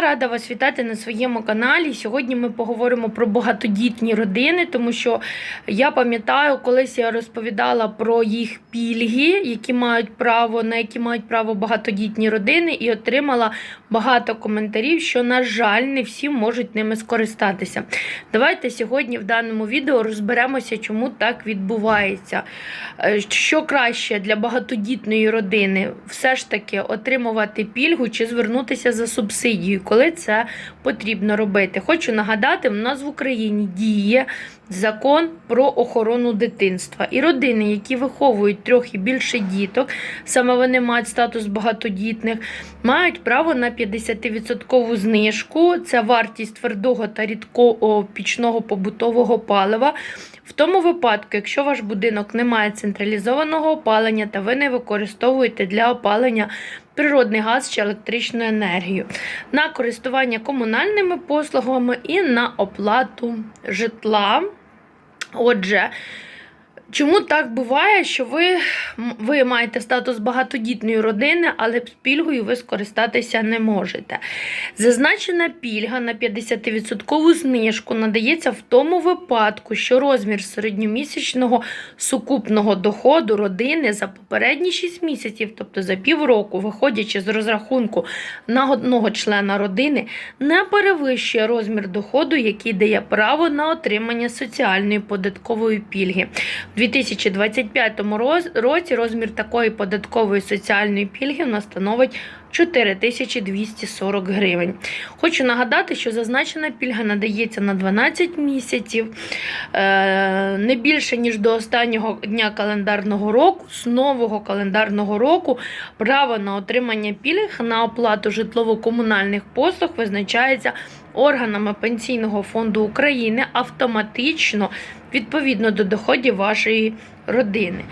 Рада вас вітати на своєму каналі. Сьогодні ми поговоримо про багатодітні родини, тому що я пам'ятаю, колись я розповідала про їх пільги, які мають право, на які мають право багатодітні родини, і отримала багато коментарів, що, на жаль, не всі можуть ними скористатися. Давайте сьогодні в даному відео розберемося, чому так відбувається. Е, Що краще для багатодітної родини, все ж таки отримувати пільгу чи звернутися за субсидією, коли це потрібно робити. Хочу нагадати, в нас в Україні діє закон про охорону дитинства. І родини, які виховують трьох і більше діток, саме вони мають статус багатодітних, мають право на 50% знижку. Це вартість твердого та рідкого пічного побутового палива. В тому випадку, якщо ваш будинок не має централізованого опалення та ви не використовуєте для опалення природний газ чи електричну енергію, на користування комунальними послугами і на оплату житла. Отже, чому так буває, що ви, ви маєте статус багатодітної родини, але пільгою ви скористатися не можете? Зазначена пільга на 50% знижку надається в тому випадку, що розмір середньомісячного сукупного доходу родини за попередні 6 місяців, тобто за півроку, виходячи з розрахунку на одного члена родини, не перевищує розмір доходу, який дає право на отримання соціальної податкової пільги. У 2025 роз- році розмір такої податкової соціальної пільги в становить 4240 гривень. Хочу нагадати, що зазначена пільга надається на 12 місяців, е, не більше, ніж до останнього дня календарного року. З нового календарного року право на отримання пільг на оплату житлово-комунальних послуг визначається органами Пенсійного фонду України автоматично відповідно до доходів вашої родини.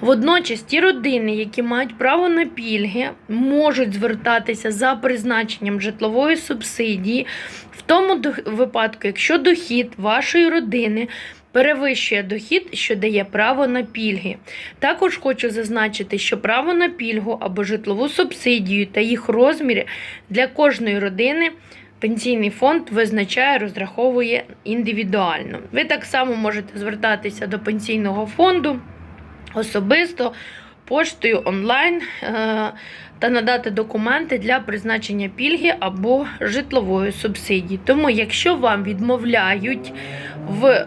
Водночас ті родини, які мають право на пільги, можуть звертатися за призначенням житлової субсидії в тому випадку, якщо дохід вашої родини перевищує дохід, що дає право на пільги. Також хочу зазначити, що право на пільгу або житлову субсидію та їх розміри для кожної родини. Пенсійний фонд визначає, розраховує індивідуально. Ви так само можете звертатися до пенсійного фонду особисто, поштою онлайн е, та надати документи для призначення пільги або житлової субсидії. Тому, якщо вам відмовляють в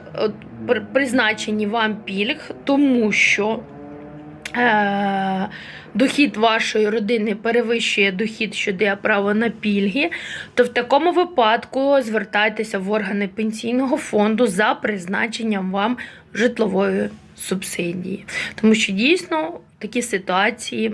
призначенні вам пільг, тому що дохід вашої родини перевищує дохід, що дає право на пільги, то в такому випадку звертайтеся в органи пенсійного фонду за призначенням вам житлової субсидії. Тому що дійсно такі ситуації.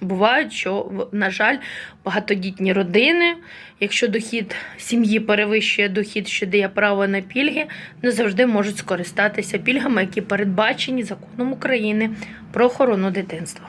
Бувають, що, на жаль, багатодітні родини, якщо дохід сім'ї перевищує дохід, що дає право на пільги, не завжди можуть скористатися пільгами, які передбачені законом України про охорону дитинства.